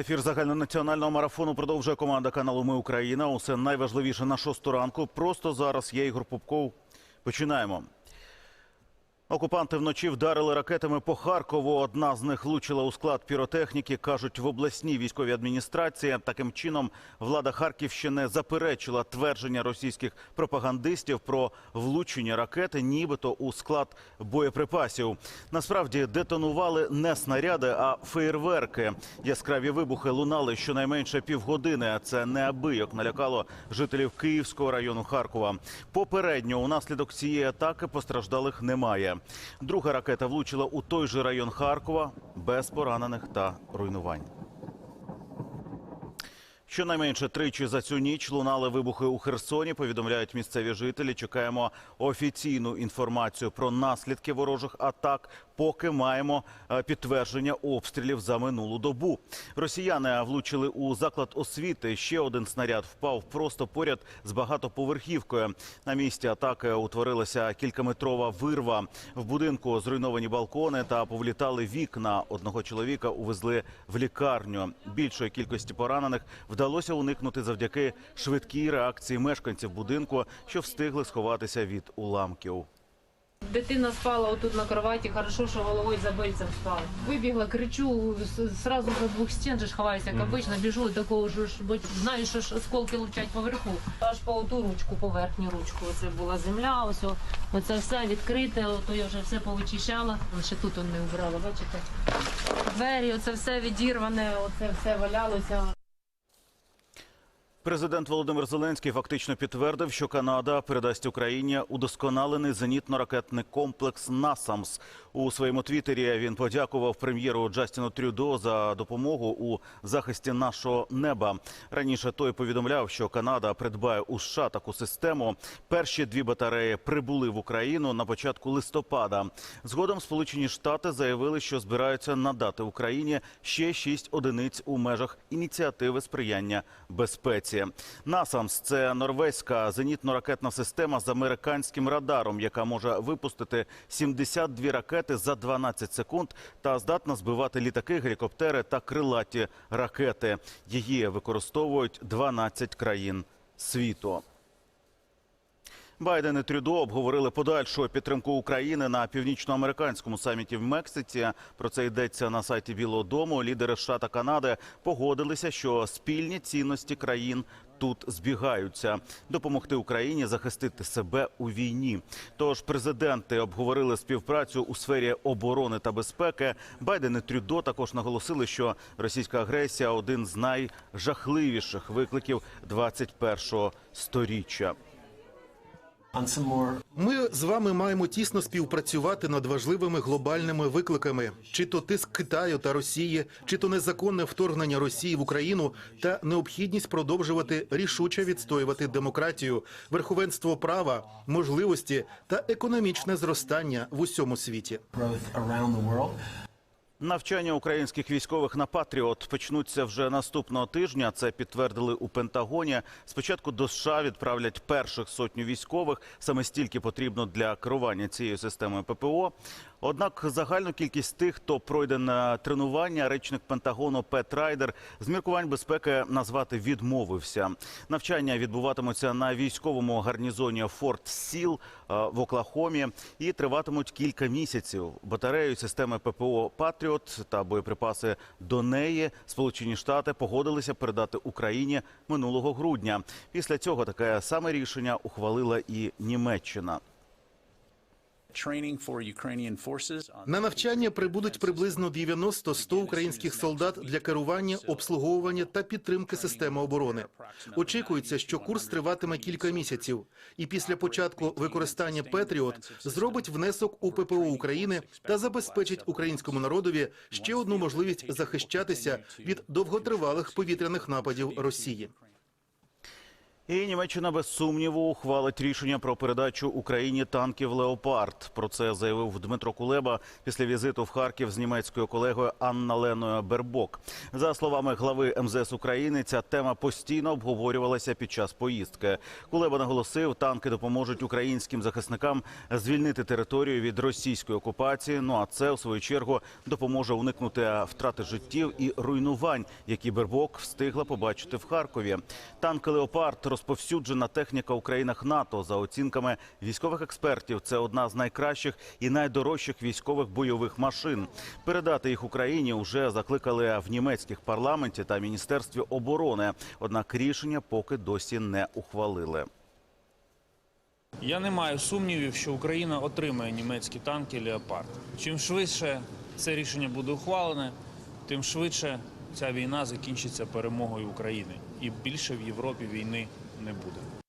Ефір загальнонаціонального марафону продовжує команда каналу Ми Україна. Усе найважливіше на шосту ранку. Просто зараз я Ігор Попков. Починаємо. Окупанти вночі вдарили ракетами по Харкову. Одна з них влучила у склад піротехніки, кажуть в обласній військовій адміністрації. Таким чином, влада Харківщини заперечила твердження російських пропагандистів про влучення ракети, нібито у склад боєприпасів. Насправді детонували не снаряди, а феєрверки. Яскраві вибухи лунали щонайменше півгодини. Це неабияк налякало жителів Київського району Харкова. Попередньо унаслідок цієї атаки постраждалих немає. Друга ракета влучила у той же район Харкова без поранених та руйнувань. Щонайменше тричі за цю ніч лунали вибухи у Херсоні. Повідомляють місцеві жителі. Чекаємо офіційну інформацію про наслідки ворожих атак. Поки маємо е, підтвердження обстрілів за минулу добу. Росіяни влучили у заклад освіти. Ще один снаряд впав просто поряд з багатоповерхівкою. На місці атаки утворилася кількаметрова вирва. В будинку зруйновані балкони та повлітали вікна. Одного чоловіка увезли в лікарню. Більшої кількості поранених вдалося уникнути завдяки швидкій реакції мешканців будинку, що встигли сховатися від уламків. Дитина спала отут на кроваті, хорошо, що головою за бильцем спала. Вибігла, кричу, сразу за двох стін же ховаюся, як обично, біжу і такого ж, знаю, що ж осколки летять поверху. Аж по оту ручку, по верхню ручку. Оце була земля, ось оце все відкрите, ото я вже все повичищала. Ще тут он не вбрала, бачите? Двері, оце все відірване, оце все валялося. Президент Володимир Зеленський фактично підтвердив, що Канада передасть Україні удосконалений зенітно-ракетний комплекс «Насамс». У своєму твіттері він подякував прем'єру Джастіну Трюдо за допомогу у захисті нашого неба. Раніше той повідомляв, що Канада придбає у США таку систему. Перші дві батареї прибули в Україну на початку листопада. Згодом Сполучені Штати заявили, що збираються надати Україні ще шість одиниць у межах ініціативи сприяння безпеці. Насамс це норвезька зенітно-ракетна система з американським радаром, яка може випустити 72 ракети за 12 секунд та здатна збивати літаки, гелікоптери та крилаті ракети. Її використовують 12 країн світу. Байден і Трюдо обговорили подальшу підтримку України на північноамериканському саміті в Мексиці. Про це йдеться на сайті Білого Дому. Лідери США та Канади погодилися, що спільні цінності країн. Тут збігаються допомогти Україні захистити себе у війні. Тож президенти обговорили співпрацю у сфері оборони та безпеки. Байден і Трюдо також наголосили, що російська агресія один з найжахливіших викликів 21-го сторіччя. Ми з вами маємо тісно співпрацювати над важливими глобальними викликами: чи то тиск Китаю та Росії, чи то незаконне вторгнення Росії в Україну та необхідність продовжувати рішуче відстоювати демократію, верховенство права, можливості та економічне зростання в усьому світі. Навчання українських військових на Патріот почнуться вже наступного тижня. Це підтвердили у Пентагоні. Спочатку до США відправлять перших сотню військових. Саме стільки потрібно для керування цією системою ППО. Однак загальну кількість тих, хто пройде на тренування, речник Пентагону Пет Райдер з міркувань безпеки назвати відмовився. Навчання відбуватимуться на військовому гарнізоні Форт Сіл е, в Оклахомі і триватимуть кілька місяців. Батарею системи ППО Патріот та боєприпаси до неї Сполучені Штати погодилися передати Україні минулого грудня. Після цього таке саме рішення ухвалила і Німеччина. На навчання прибудуть приблизно 90-100 українських солдат для керування, обслуговування та підтримки системи оборони. Очікується, що курс триватиме кілька місяців, і після початку використання Петріот зробить внесок у ППО України та забезпечить українському народові ще одну можливість захищатися від довготривалих повітряних нападів Росії. І Німеччина без сумніву ухвалить рішення про передачу Україні танків Леопард. Про це заявив Дмитро Кулеба після візиту в Харків з німецькою колегою Анна Леною Бербок. За словами глави МЗС України, ця тема постійно обговорювалася під час поїздки. Кулеба наголосив, танки допоможуть українським захисникам звільнити територію від російської окупації. Ну а це у свою чергу допоможе уникнути втрати життів і руйнувань, які Бербок встигла побачити в Харкові. Танки Леопард розповсюджена техніка у країнах НАТО. За оцінками військових експертів, це одна з найкращих і найдорожчих військових бойових машин. Передати їх Україні вже закликали в німецьких парламенті та міністерстві оборони. Однак рішення поки досі не ухвалили. Я не маю сумнівів, що Україна отримає німецькі танки Леопард. Чим швидше це рішення буде ухвалене, тим швидше ця війна закінчиться перемогою України. І більше в Європі війни не буде.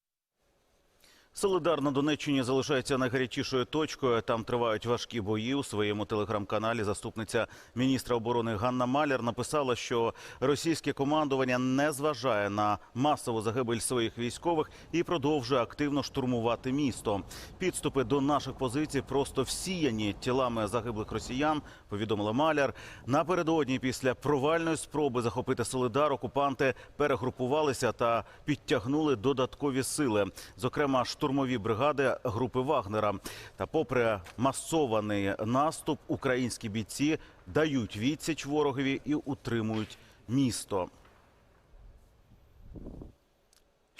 Солидар на Донеччині залишається найгарячішою точкою. Там тривають важкі бої. У своєму телеграм-каналі заступниця міністра оборони Ганна Маляр написала, що російське командування не зважає на масову загибель своїх військових і продовжує активно штурмувати місто. Підступи до наших позицій просто всіяні тілами загиблих росіян. Повідомила Маляр. Напередодні після провальної спроби захопити Солидар окупанти перегрупувалися та підтягнули додаткові сили, зокрема штурмові бригади групи Вагнера. Та, попри масований наступ, українські бійці дають відсіч ворогові і утримують місто.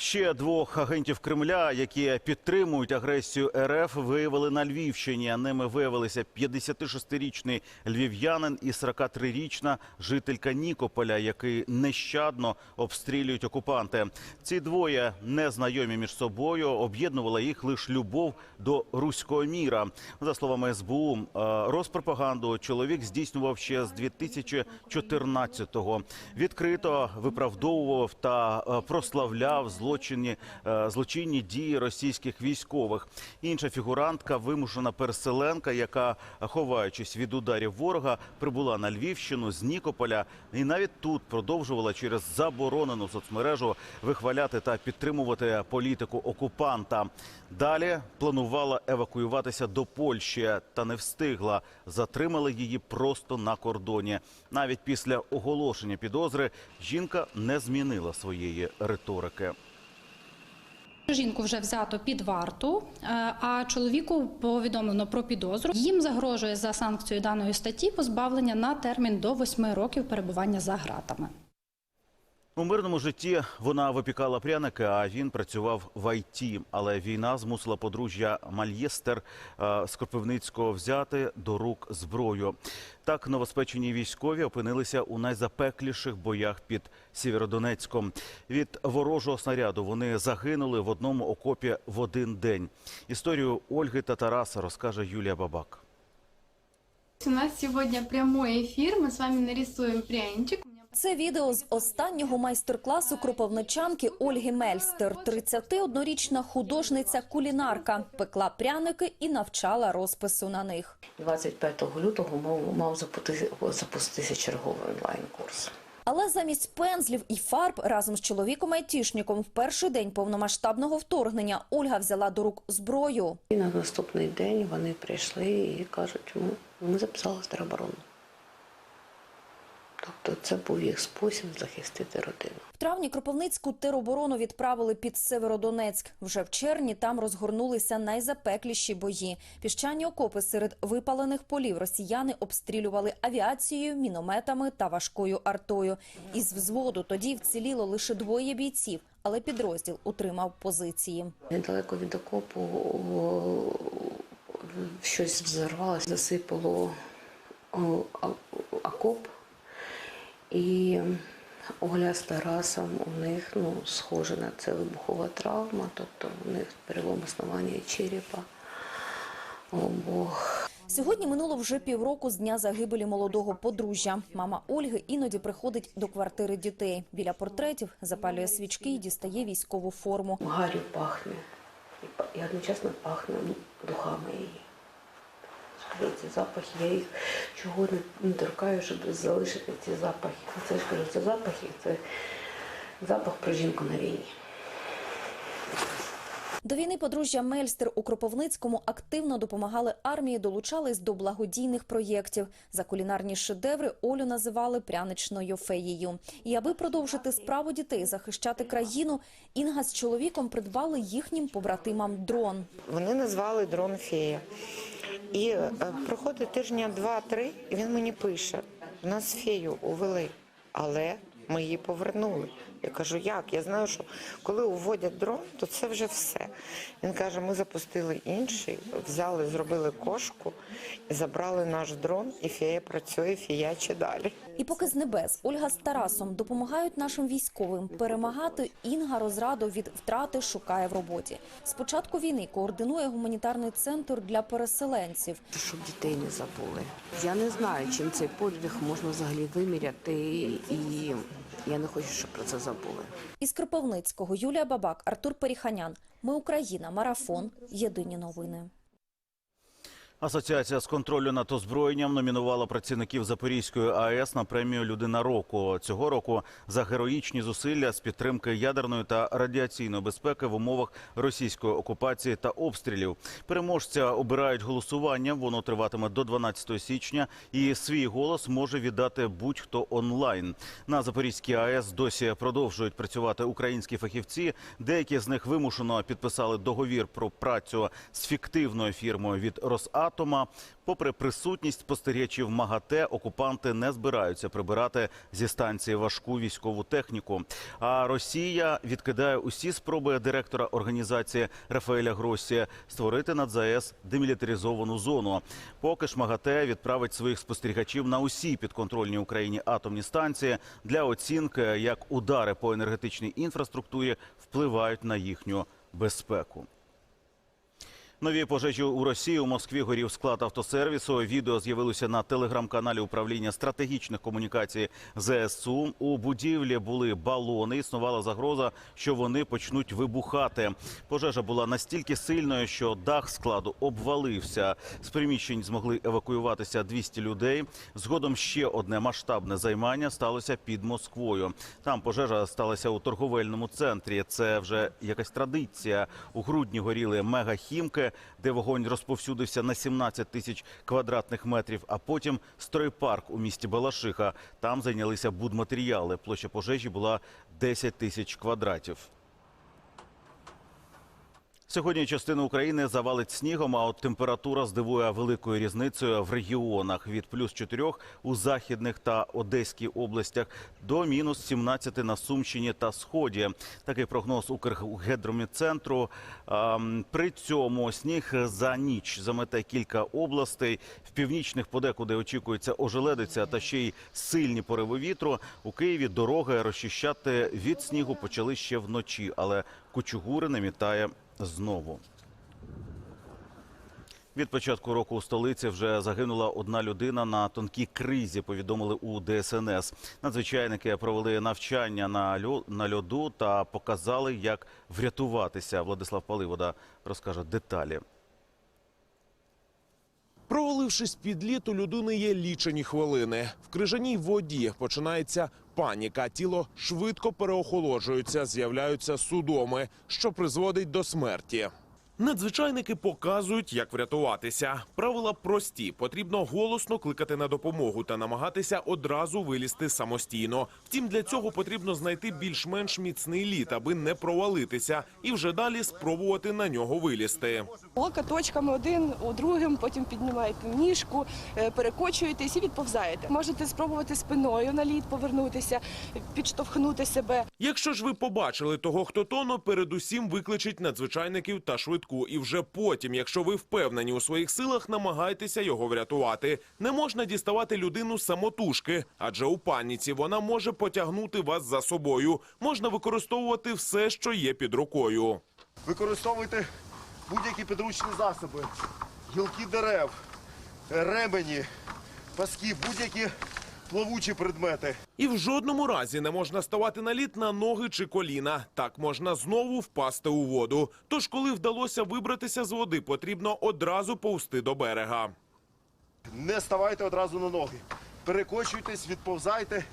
Ще двох агентів Кремля, які підтримують агресію РФ, виявили на Львівщині. Ними виявилися 56-річний львів'янин і 43-річна жителька Нікополя, який нещадно обстрілюють окупанти. Ці двоє незнайомі між собою об'єднувала їх лише любов до руського міра. За словами СБУ, е, розпропаганду чоловік здійснював ще з 2014-го. Відкрито виправдовував та е, прославляв злочинні е, злочинні дії російських військових. Інша фігурантка, вимушена переселенка, яка, ховаючись від ударів ворога, прибула на Львівщину з Нікополя, і навіть тут продовжувала через заборонену соцмережу вихваляти та підтримувати політику окупанта. Далі планувала евакуюватися до Польщі, та не встигла. Затримали її просто на кордоні. Навіть після оголошення підозри жінка не змінила своєї риторики. Жінку вже взято під варту, е, а чоловіку повідомлено про підозру. Їм загрожує за санкцією даної статті позбавлення на термін до 8 років перебування за ґратами. У мирному житті вона випікала пряники, а він працював в ІТ. Але війна змусила подружжя Мальєстер е, з Кропивницького взяти до рук зброю. Так новоспечені військові опинилися у найзапекліших боях під Сєвєродонецьком. Від ворожого снаряду вони загинули в одному окопі в один день. Історію Ольги та Тараса розкаже Юлія Бабак. У нас сегодня прямой эфир, мы с вами нарисуем пряничек. Це відео з останнього майстер-класу кропивничанки Ольги Мельстер. 31-річна художниця-кулінарка пекла пряники і навчала розпису на них. 25 лютого мав, мав запустити, запуститися черговий онлайн-курс. Але замість пензлів і фарб разом з чоловіком-айтішником в перший день повномасштабного вторгнення Ольга взяла до рук зброю. І на наступний день вони прийшли і кажуть, ми, ми записалися в тероборону. Тобто це був їх спосіб захистити родину. В травні Кропивницьку тероборону відправили під Северодонецьк. Вже в червні там розгорнулися найзапекліші бої. Піщані окопи серед випалених полів росіяни обстрілювали авіацією, мінометами та важкою артою. Із взводу тоді вціліло лише двоє бійців, але підрозділ утримав позиції. Недалеко від окопу щось взорвалося, засипало окоп. І Оля з Тарасом у них ну, схоже на це вибухова травма, тобто у них перелом основання черепа обох. Сьогодні минуло вже півроку з дня загибелі молодого подружжя. Мама Ольги іноді приходить до квартири дітей. Біля портретів запалює свічки і дістає військову форму. Гарю пахне. І одночасно пахне духами. Ці запахи, я їх чого не, не торкаю, щоб залишити ці запахи. Це ж кажу, це запахи, це запах про жінку на війні. До війни подружжя Мельстер у Кропивницькому активно допомагали армії, долучались до благодійних проєктів. За кулінарні шедеври Олю називали пряничною феєю. І аби продовжити справу дітей захищати країну, Інга з чоловіком придбали їхнім побратимам дрон. Вони назвали дрон фея. І е, проходить тижня два-три, і він мені пише: нас фею увели, але ми її повернули. Я кажу, як? Я знаю, що коли уводять дрон, то це вже все. Він каже: ми запустили інший, взяли, зробили кошку, і забрали наш дрон, і фея працює, фіяче далі. І поки з небес Ольга з Тарасом допомагають нашим військовим перемагати, Інга розраду від втрати шукає в роботі. З початку війни координує гуманітарний центр для переселенців. Щоб дітей не забули. Я не знаю, чим цей подвиг можна взагалі виміряти, і я не хочу, щоб про це забули. Із Кропивницького Юлія Бабак, Артур Періханян. Ми Україна. Марафон. Єдині новини. Асоціація з контролю над озброєнням номінувала працівників Запорізької АЕС на премію Людина року цього року за героїчні зусилля з підтримки ядерної та радіаційної безпеки в умовах російської окупації та обстрілів. Переможця обирають голосуванням. Воно триватиме до 12 січня, і свій голос може віддати будь-хто онлайн. На Запорізькій АЕС досі продовжують працювати українські фахівці. Деякі з них вимушено підписали договір про працю з фіктивною фірмою від Росатома. Попри присутність спостерігачів МАГАТЕ, окупанти не збираються прибирати зі станції важку військову техніку. А Росія відкидає усі спроби директора організації Рафаеля Гросі створити над ЗАЕС демілітаризовану зону. Поки ж МАГАТЕ відправить своїх спостерігачів на усі підконтрольні Україні атомні станції для оцінки, як удари по енергетичній інфраструктурі впливають на їхню безпеку. Нові пожежі у Росії у Москві горів склад автосервісу. Відео з'явилося на телеграм-каналі управління стратегічних комунікацій ЗСУ. У будівлі були балони. Існувала загроза, що вони почнуть вибухати. Пожежа була настільки сильною, що дах складу обвалився. З приміщень змогли евакуюватися 200 людей. Згодом ще одне масштабне займання сталося під Москвою. Там пожежа сталася у торговельному центрі. Це вже якась традиція. У грудні горіли мегахімки, де вогонь розповсюдився на 17 тисяч квадратних метрів. А потім стройпарк у місті Балашиха. Там зайнялися будматеріали. Площа пожежі була 10 тисяч квадратів. Сьогодні частину України завалить снігом, а от температура здивує великою різницею в регіонах від плюс 4 у західних та Одеській областях до мінус 17 на Сумщині та Сході. Такий прогноз Укргідромедцентру. Ам, При цьому сніг за ніч замете кілька областей. В північних подекуди очікується ожеледиця та ще й сильні пориви вітру. У Києві дороги розчищати від снігу почали ще вночі, але кучугури намітає знову. Від початку року у столиці вже загинула одна людина на тонкій кризі. Повідомили у ДСНС. Надзвичайники провели навчання на льо- на льоду та показали, як врятуватися. Владислав Паливода розкаже деталі. Провалившись під лід, у людини є лічені хвилини. В крижаній воді починається паніка. Тіло швидко переохолоджується, з'являються судоми, що призводить до смерті. Надзвичайники показують, як врятуватися. Правила прості: потрібно голосно кликати на допомогу та намагатися одразу вилізти самостійно. Втім, для цього потрібно знайти більш-менш міцний лід, аби не провалитися, і вже далі спробувати на нього вилізти. Локоточками один у другим, потім піднімаєте ніжку, е, перекочуєтесь і відповзаєте. Можете спробувати спиною на лід повернутися, підштовхнути себе. Якщо ж ви побачили того, хто тону, передусім викличуть надзвичайників та швидку. І вже потім, якщо ви впевнені у своїх силах, намагайтеся його врятувати. Не можна діставати людину самотужки, адже у паніці вона може потягнути вас за собою. Можна використовувати все, що є під рукою. Використовуйте будь-які підручні засоби, гілки дерев, ремені, паски, будь-які плавучі предмети. І в жодному разі не можна ставати на лід на ноги чи коліна. Так можна знову впасти у воду. Тож, коли вдалося вибратися з води, потрібно одразу повсти до берега. Не ставайте одразу на ноги. Перекочуйтесь, відповзайте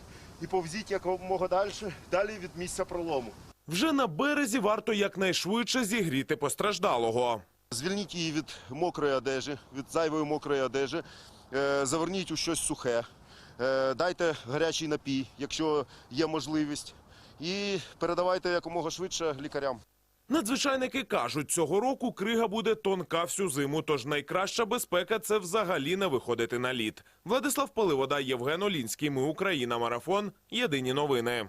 і повзіть якомога далі, далі від місця пролому. Вже на березі варто якнайшвидше зігріти постраждалого. Звільніть її від мокрої одежі, від зайвої мокрої одежі, е, заверніть у щось сухе, дайте гарячий напій, якщо є можливість, і передавайте якомога швидше лікарям. Надзвичайники кажуть, цього року крига буде тонка всю зиму, тож найкраща безпека це взагалі не виходити на лід. Владислав Поливода, Євген Олінський. Ми Україна. Марафон. Єдині новини.